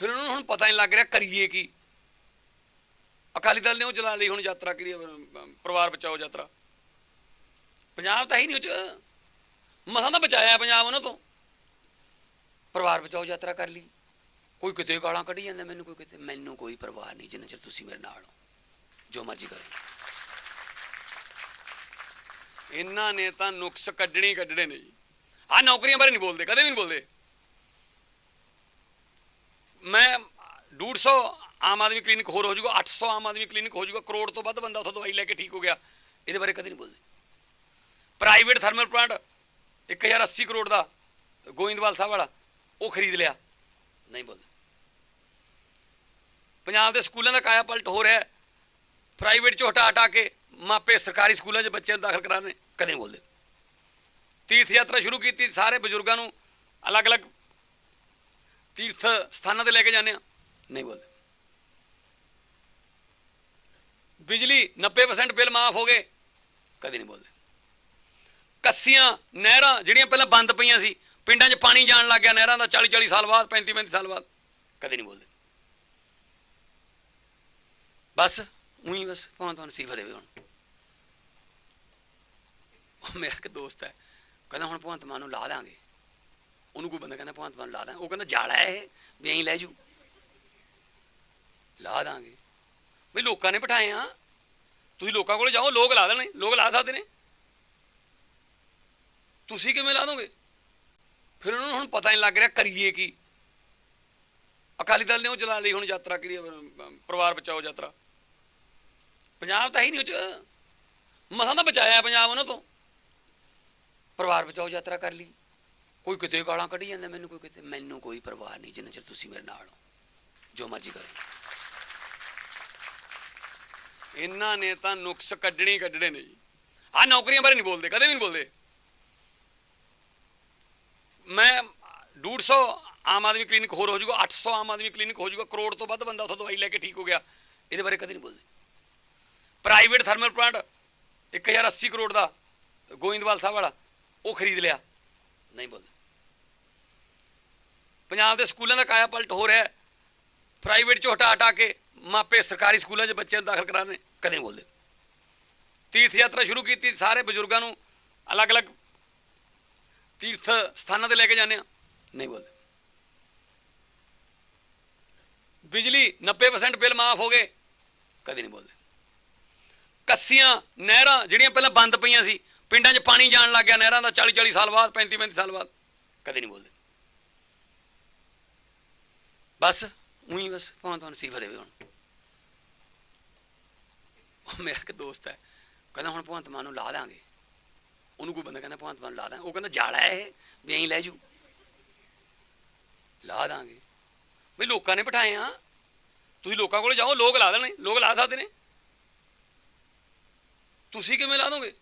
ਫਿਰ ਉਹਨਾਂ ਨੂੰ ਹੁਣ ਪਤਾ ਨਹੀਂ ਲੱਗ ਰਿਹਾ ਕਰੀਏ ਕੀ। ਅਕਾਲੀ ਦਲ ਨੇ ਉਹ ਚਲਾ ਲਈ ਹੁਣ ਯਾਤਰਾ ਕਿਹੜੀ ਪਰਿਵਾਰ ਬਚਾਓ ਯਾਤਰਾ। ਪੰਜਾਬ ਤਾਂ ਹੀ ਨਹੀਂ ਉਹ ਮਸਾਂ ਤਾਂ ਬਚਾਇਆ ਪੰਜਾਬ ਉਹਨਾਂ ਤੋਂ। ਪਰਿਵਾਰ ਬਚਾਓ ਯਾਤਰਾ ਕਰ ਲਈ। ਕੋਈ ਕਿਤੇ ਗਾਲਾਂ ਕੱਢੀ ਜਾਂਦਾ ਮੈਨੂੰ, ਕੋਈ ਕਿਤੇ, ਮੈਨੂੰ ਕੋਈ ਪਰਵਾਹ ਨਹੀਂ ਜਿੰਨਾ ਚਿਰ ਤੁਸੀਂ ਮੇਰੇ ਨਾਲ ਹੋ। ਜੋ ਮਰਜ਼ੀ ਕਰੋ। ਇਹਨਾਂ ਨੇ ਤਾਂ ਨੁਕਸ ਕੱਢਣੀ ਕੱਢਣੇ ਨੇ ਜੀ। ਆ ਨੌਕਰੀਆਂ ਬਾਰੇ ਨਹੀਂ ਬੋਲਦੇ, ਕਦੇ ਵੀ ਨਹੀਂ ਬੋਲਦੇ। ਮੈਂ 150 ਆਮ ਆਦਮੀ ਕਲੀਨਿਕ ਹੋਰ ਹੋ ਜਾਊਗਾ 800 ਆਮ ਆਦਮੀ ਕਲੀਨਿਕ ਹੋ ਜਾਊਗਾ, ਕਰੋੜ ਤੋਂ ਵੱਧ ਬੰਦਾ ਉੱਥੋਂ ਦਵਾਈ ਲੈ ਕੇ ਠੀਕ ਹੋ ਗਿਆ। ਇਹਦੇ ਬਾਰੇ ਕਦੇ ਨਹੀਂ ਬੋਲਦੇ। ਪ੍ਰਾਈਵੇਟ ਥਰਮਲ ਪਲਾਂਟ 1080 ਕਰੋੜ ਦਾ ਗੋਇੰਦਵਾਲ ਸਾਹਿਬ ਵਾਲਾ, ਉਹ ਖਰੀਦ ਲਿਆ। ਨਹੀਂ ਬੋਲਦੇ। ਪੰਜਾਬ ਦੇ ਸਕੂਲਾਂ ਦਾ ਕਾਇਆ ਪਲਟ ਹੋ ਰਿਹਾ ਪ੍ਰਾਈਵੇਟ 'ਚੋਂ ਹਟਾ ਹਟਾ ਕੇ ਮਾਪੇ ਸਰਕਾਰੀ ਸਕੂਲਾਂ 'ਚ ਬੱਚਿਆਂ ਨੂੰ ਦਾਖਲ ਕਰਾਣੇ ਕਦੇ ਨਹੀਂ ਬੋਲਦੇ। ਤੀਰਥ ਯਾਤਰਾ ਸ਼ੁਰੂ ਕੀਤੀ, ਸਾਰੇ ਬਜ਼ੁਰਗਾਂ ਨੂੰ ਅਲੱਗ-ਅਲੱਗ ਤੀਰਥ ਸਥਾਨਾਂ ਤੇ ਲੈ ਕੇ ਜਾਂਦੇ ਆ? ਨਹੀਂ ਬੋਲਦੇ। ਬਿਜਲੀ 90% ਬਿੱਲ ਮਾਫ ਹੋ ਗਏ। ਕਦੇ ਨਹੀਂ ਬੋਲਦੇ। ਕੱਸੀਆਂ, ਨਹਿਰਾਂ ਜਿਹੜੀਆਂ ਪਹਿਲਾਂ ਬੰਦ ਪਈਆਂ ਸੀ, ਪਿੰਡਾਂ 'ਚ ਪਾਣੀ ਜਾਣ ਲੱਗ ਗਿਆ ਨਹਿਰਾਂ ਦਾ 40 40 ਸਾਲ ਬਾਅਦ 35 35 ਸਾਲ ਬਾਅਦ। ਕਦੇ ਨਹੀਂ ਬੋਲਦੇ। ਬਸ, ਉਹੀ ਬਸ ਭਾਵੇਂ ਤੁਹਾਨੂੰ ਸੀਫਾ ਦੇਵੇ ਹੁਣ। ਮੇਰਾ ਇੱਕ ਦੋਸਤ ਹੈ। ਕਹਿੰਦਾ ਹੁਣ ਭਗਵੰਤ ਮਾਨ ਨੂੰ ਲਾ ਦਾਂਗੇ। ਉਹਨੂੰ ਕੋਈ ਬੰਦਾ ਕਹਿੰਦਾ ਭਗਵੰਤ ਮਾਨ ਲਾ ਦਾਂ। ਉਹ ਕਹਿੰਦਾ, ਜਾਲਾ ਹੈ ਇਹ, ਵੀ ਐਂ ਲੈ ਜੂ ਲਾ ਦਾਂਗੇ। ਵੀ ਲੋਕਾਂ ਨੇ ਬਿਠਾਏ ਆ। ਤੁਸੀਂ ਲੋਕਾਂ ਕੋਲ ਜਾਓ, ਲੋਕ ਲਾ ਦੇਣੇ, ਲੋਕ ਲਾ ਸਕਦੇ ਨੇ। ਤੁਸੀਂ ਕਿਵੇਂ ਲਾ ਦੋਗੇ? ਫਿਰ ਉਹਨਾਂ ਨੂੰ ਹੁਣ ਪਤਾ ਨਹੀਂ ਲੱਗ ਰਿਹਾ, ਕਰੀਏ ਕੀ? ਅਕਾਲੀ ਦਲ ਨੇ ਉਹ ਚਲਾ ਲਈ ਹੁਣ ਯਾਤਰਾ ਕਰੀ ਪਰਿਵਾਰ ਬਚਾਓ ਯਾਤਰਾ। ਪੰਜਾਬ ਤਾਂ ਹੀ ਨਹੀਂ ਉਹ ਮਸਾਂ ਤਾਂ ਬਚਾਇਆ ਪੰਜਾਬ ਉਹਨਾਂ ਤੋਂ। ਪਰਿਵਾਰ ਬਚਾਓ ਯਾਤਰਾ ਕਰ ਲਈ। ਕੋਈ ਕਿਤੇ ਗਾਲਾਂ ਕੱਢੀ ਜਾਂਦਾ, ਮੈਨੂੰ ਕੋਈ ਕਿਤੇ, ਮੈਨੂੰ ਕੋਈ ਪਰਵਾਹ ਨਹੀਂ, ਜਿੰਨਾ ਚਿਰ ਤੁਸੀਂ ਮੇਰੇ ਨਾਲ ਹੋ। ਜੋ ਮਰਜ਼ੀ ਕਰੋ। ਇਹਨਾਂ ਨੇ ਤਾਂ ਨੁਕਸ ਕੱਢਣੀ ਹੀ ਕੱਢਣੇ ਨੇ ਜੀ। ਆ ਨੌਕਰੀਆਂ ਬਾਰੇ ਨਹੀਂ ਬੋਲਦੇ, ਕਦੇ ਵੀ ਨਹੀਂ ਬੋਲਦੇ। ਮੈਂ 150 ਆਮ ਆਦਮੀ ਕਲੀਨਿਕ ਹੋਰ ਹੋ ਜਾਊਗਾ 800 ਆਮ ਆਦਮੀ ਕਲੀਨਿਕ ਹੋ ਜਾਊਗਾ, ਕਰੋੜ ਤੋਂ ਵੱਧ ਬੰਦਾ ਉੱਥੋਂ ਦਵਾਈ ਲੈ ਕੇ ਠੀਕ ਹੋ ਗਿਆ। ਇਹਦੇ ਬਾਰੇ ਕਦੇ ਨਹੀਂ ਬੋਲਦੇ। ਪ੍ਰਾਈਵੇਟ ਥਰਮਲ ਪਲਾਂਟ 1080 ਕਰੋੜ ਦਾ ਗੋਇੰਦਵਾਲ ਸਾਹਿਬ ਵਾਲਾ, ਉਹ ਖਰੀਦ ਲਿਆ। ਨਹੀਂ ਬੋਲਦੇ। ਪੰਜਾਬ ਦੇ ਸਕੂਲਾਂ ਦਾ ਕਾਇਆ ਪਲਟ ਹੋ ਰਿਹਾ ਪ੍ਰਾਈਵੇਟ ਚੋਂ ਹਟਾ ਹਟਾ ਕੇ ਮਾਪੇ ਸਰਕਾਰੀ ਸਕੂਲਾਂ 'ਚ ਬੱਚਿਆਂ ਨੂੰ ਦਾਖਲ ਕਰਾਣੇ ਕਦੇ ਨਹੀਂ ਬੋਲਦੇ। ਤੀਰਥ ਯਾਤਰਾ ਸ਼ੁਰੂ ਕੀਤੀ, ਸਾਰੇ ਬਜ਼ੁਰਗਾਂ ਨੂੰ ਅਲੱਗ-ਅਲੱਗ ਤੀਰਥ ਸਥਾਨਾਂ ਤੇ ਲੈ ਕੇ ਜਾਂਦੇ ਆ ਨਹੀਂ ਬੋਲਦੇ। ਬਿਜਲੀ 90% ਬਿੱਲ ਮਾਫ ਹੋ ਗਏ, ਕਦੇ ਨਹੀਂ ਬੋਲਦੇ। ਕੱਸੀਆਂ, ਨਹਿਰਾਂ ਜਿਹੜੀਆਂ ਪਹਿਲਾਂ ਬੰਦ ਪਈਆਂ ਸੀ ਪਿੰਡਾਂ 'ਚ ਪਾਣੀ ਜਾਣ ਲੱਗ ਗਿਆ, ਨਹਿਰਾਂ ਦਾ 40 40 ਸਾਲ ਬਾਅਦ 35 35 ਸਾਲ ਬਾਅਦ। ਕਦੇ ਨਹੀਂ ਬੋਲਦੇ। ਬਸ, ਉਹੀ ਬਸ ਭਾਵੇਂ ਤੁਹਾਨੂੰ ਸੀਫਾ ਦੇਵੇ ਹੁਣ। ਮੇਰਾ ਇੱਕ ਦੋਸਤ ਹੈ ਕਹਿੰਦਾ ਹੁਣ ਭਗਵੰਤ ਮਾਨ ਨੂੰ ਲਾ ਦਾਂਗੇ। ਉਹਨੂੰ ਕੋਈ ਬੰਦਾ ਕਹਿੰਦਾ ਭਗਵੰਤ ਮਾਨ ਨੂੰ ਲਾ ਦਾਂ। ਉਹ ਕਹਿੰਦਾ ਜਾਲਾ ਹੈ ਇਹ, ਵੀ ਐਂ ਲੈ ਜੂ ਲਾ ਦਾਂਗੇ। ਵੀ ਲੋਕਾਂ ਨੇ ਬਿਠਾਏ ਆ। ਤੁਸੀਂ ਲੋਕਾਂ ਕੋਲ ਜਾਓ, ਲੋਕ ਲਾ ਦੇਣੇ, ਲੋਕ ਲਾ ਸਕਦੇ ਨੇ। ਤੁਸੀਂ ਕਿਵੇਂ ਲਾ ਦੋਗੇ?